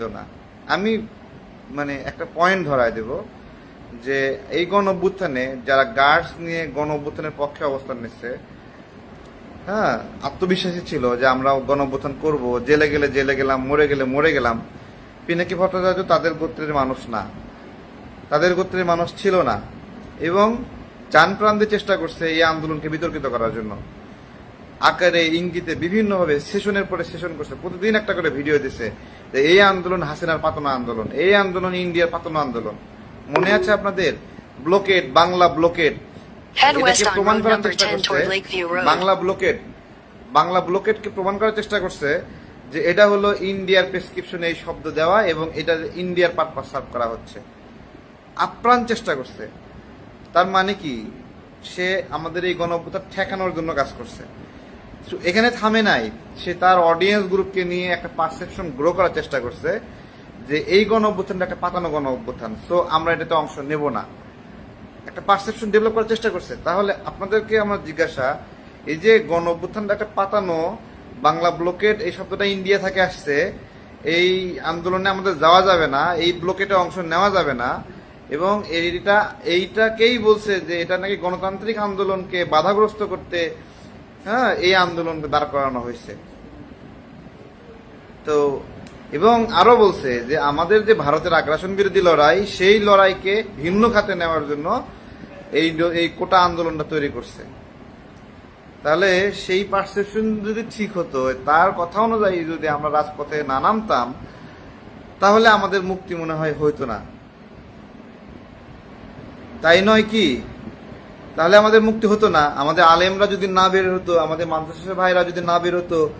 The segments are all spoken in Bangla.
না। আমি মানে একটা পয়েন্ট ধরায় দেব যে এই গণ অভ্যুত্থানে যারা গার্ডস নিয়ে গণ অভ্যুত্থানের পক্ষে অবস্থান নিচ্ছে হ্যাঁ আত্মবিশ্বাসী ছিল যে আমরা গণ অভ্যুত্থান করব, জেলে গেলে জেলে গেলাম, মরে গেলে মরে গেলাম। পিনাকি ভট্টাচার্য তাদের গোত্রের মানুষ না। তাদের গোত্রের মানুষ ছিল না। এবং চান দিয়ে চেষ্টা করছে এই আন্দোলনকে বিতর্কিত করার জন্য। আকারে ইঙ্গিতে বিভিন্নভাবে সেশনের পরে সেশন করছে। প্রতিদিন একটা করে ভিডিও দিছে যে এই আন্দোলন হাসিনার পাতনা আন্দোলন এই আন্দোলন ইন্ডিয়ার পাতনা আন্দোলন। মনে আছে আপনাদের? ব্লকেট বাংলা ব্লকেট এটাকে প্রমাণ করার চেষ্টা করছে. বাংলা ব্লকেট বাংলা ব্লকেটকে প্রমাণ করার চেষ্টা করছে যে এটা হলো ইন্ডিয়ার প্রেসক্রিপশনে এই শব্দ দেওয়া এবং এটা ইন্ডিয়ার পারপাস সার্ভ করা হচ্ছে। আপ্রাণ চেষ্টা করছে। তার মানে কি? সে আমাদের এই গণঅভ্যুত্থান ঠেকানোর জন্য কাজ করছে। এখানে থামে নাই। সে তার অডিয়েন্স গ্রুপকে নিয়ে একটা পারসেপশন গ্রো করার চেষ্টা করছে যে এই গণ অভ্যুত্থানটা একটা পাতানো গণ অভ্যুত্থান সো আমরা এটাতে অংশ নেব না। একটা পারসেপশন ডেভেলপ করার চেষ্টা করছে। তাহলে আপনাদেরকে আমার জিজ্ঞাসা, এই যে গণ অভ্যুত্থানটা একটা পাতানো, বাংলা ব্লকেট এই শব্দটা ইন্ডিয়া থেকে আসছে, এই আন্দোলনে আমাদের যাওয়া যাবে না, এই ব্লকেটে অংশ নেওয়া যাবে না, এবং এইটা, এইটাকেই বলছে যে এটা নাকি গণতান্ত্রিক আন্দোলনকে বাধাগ্রস্ত করতে হ্যাঁ এই আন্দোলনকে দাঁড় করানো হয়েছে। তো, এবং আরও বলছে যে, আমাদের যে ভারতের আগ্রাসন বিরোধী লড়াই, সেই লড়াইকে ভিন্ন খাতে নেওয়ার জন্য এই এই কোটা আন্দোলনটা তৈরি করছে। তাহলে সেই পারসেপশন যদি ঠিক হতো, তার কথা অনুযায়ী যদি আমরা রাজপথে না নামতাম, তাহলে আমাদের মুক্তি মনে হয় হইতো না। তাই নয় কি? তাহলে আমাদের মুক্তি হতো না। আমাদের আলেমরা যদি না বের হতো, আমাদের মাদ্রাসা ভাইরা যদি না বের হতো,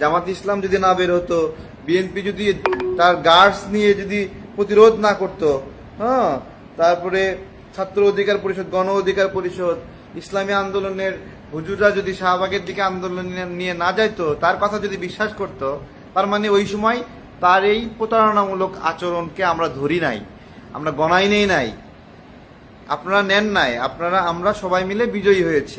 জামাত ইসলাম যদি না বের হতো, বিএনপি যদি তার গার্ডস নিয়ে যদি প্রতিরোধ না করতো হ্যাঁ তারপরে ছাত্র অধিকার পরিষদ, গণ অধিকার পরিষদ, ইসলামী আন্দোলনের হুজুরা যদি শাহবাগের দিকে আন্দোলন নিয়ে- না যাইতো, তার কথা যদি বিশ্বাস করতো, তার মানে ওই সময় তার এই প্রতারণামূলক আচরণকে আমরা ধরি নাই। আমরা গণাই নেই নাই। আপনারা নেন নাই আপনারা আমরা সবাই মিলে বিজয়ী হয়েছি।